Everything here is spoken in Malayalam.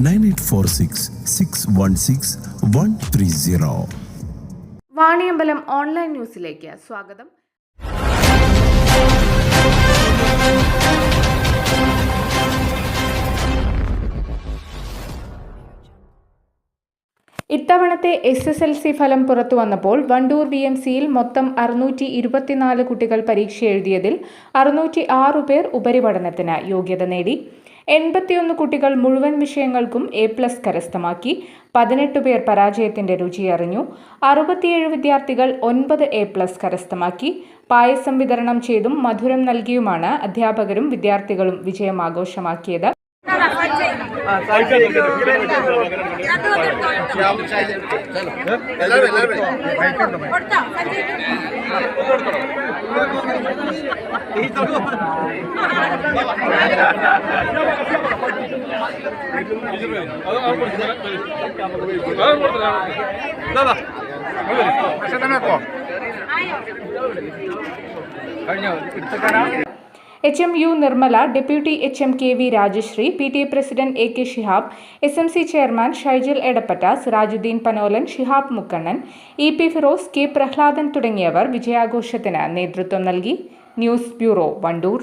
Nine eight four six six one six one three zero. Vaniyambalam online ന്യൂസിലേക്ക് സ്വാഗതം. ഇത്തവണത്തെ എസ് എസ് എൽ സി ഫലം പുറത്തു വന്നപ്പോൾ വണ്ടൂർ വി എം സിയിൽ മൊത്തം അറുന്നൂറ്റി ഇരുപത്തിനാല് കുട്ടികൾ പരീക്ഷ എഴുതിയതിൽ അറുന്നൂറ്റി ആറ് പേർ ഉപരിപഠനത്തിന് യോഗ്യത നേടി. എൺപത്തിയൊന്ന് കുട്ടികൾ മുഴുവൻ വിഷയങ്ങൾക്കും എ പ്ലസ് കരസ്ഥമാക്കി. പതിനെട്ട് പേർ പരാജയത്തിന്റെ രുചി അറിഞ്ഞു. അറുപത്തിയേഴ് വിദ്യാർത്ഥികൾ ഒൻപത് എ പ്ലസ് കരസ്ഥമാക്കി. പായസം വിതരണം ചെയ്തും മധുരം നൽകിയുമാണ് അധ്യാപകരും വിദ്യാർത്ഥികളും വിജയം ആഘോഷമാക്കിയത് കഴിഞ്ഞോ എടുത്തക്കാരാ H M U Nirmala deputy H M K V Rajasree P T A president A K Shihab S M C chairman Shyjal Edappatta Sirajuddin Panolan Shihab Mukkannan E P Firoz K Prahladan തുടങ്ങിയവർ വിജയാഘോഷത്തിന് നേതൃത്വം നൽകി. News bureau Wandoor.